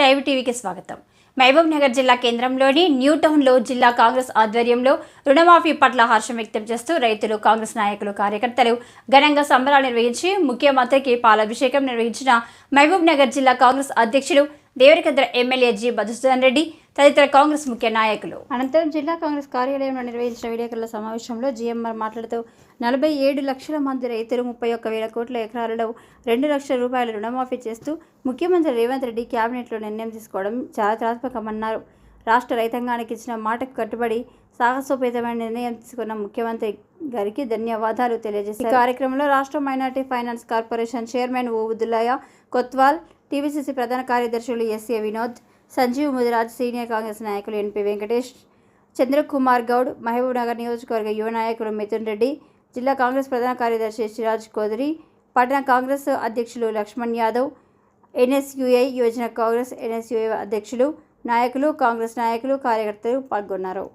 Live టీవీకి స్వాగతం. మహబూబ్ నగర్ జిల్లా కేంద్రంలోని న్యూ టౌన్లో జిల్లా కాంగ్రెస్ ఆధ్వర్యంలో రుణమాఫీ పట్ల హర్షం వ్యక్తం చేస్తూ రైతులు కాంగ్రెస్ నాయకులు కార్యకర్తలు ఘనంగా సంబరాలు నిర్వహించి ముఖ్యమంత్రికి పాలాభిషేకం నిర్వహించిన మహబూబ్ నగర్ జిల్లా కాంగ్రెస్ అధ్యక్షులు దేవరకద్ర ఎమ్మెల్యే జి. మధుసూదన్ రెడ్డి తదితర కాంగ్రెస్ ముఖ్య నాయకులు. అనంతరం జిల్లా కాంగ్రెస్ కార్యాలయంలో నిర్వహించిన విలేకరుల సమావేశంలో జీఎంఆర్ మాట్లాడుతూ నలభై ఏడు లక్షల మంది రైతులు ముప్పై ఒక్క వేల కోట్ల ఎకరాలలో రెండు లక్షల రూపాయల రుణమాఫీ చేస్తూ ముఖ్యమంత్రి రేవంత్ రెడ్డి కేబినెట్లో నిర్ణయం తీసుకోవడం చారిత్రాత్మకమన్నారు రాష్ట్ర రైతాంగానికి ఇచ్చిన మాటకు కట్టుబడి సాహసోపేతమైన నిర్ణయం తీసుకున్న ముఖ్యమంత్రి గారికి ధన్యవాదాలు తెలియజేశారు. ఈ కార్యక్రమంలో రాష్ట్ర minority finance corporation chairman O Uddulayya Kotwal TVCC ప్రధాన కార్యదర్శులు ఎస్ఏ వినోద్ సంజీవ్ ముదిరాజ్ సీనియర్ కాంగ్రెస్ నాయకులు ఎన్పి వెంకటేష్ చంద్రకుమార్ గౌడ్ మహబూబ్ నగర్ నియోజకవర్గ యువ నాయకులు మిథున్ రెడ్డి జిల్లా కాంగ్రెస్ ప్రధాన కార్యదర్శి సిరాజ్ కోదరి పట్టణ కాంగ్రెస్ అధ్యక్షులు లక్ష్మణ్ యాదవ్ ఎన్ఎస్యుఐ యోజన కాంగ్రెస్ ఎన్ఎస్యుఐ అధ్యక్షులు నాయకులు కాంగ్రెస్ నాయకులు కార్యకర్తలు పాల్గొన్నారు.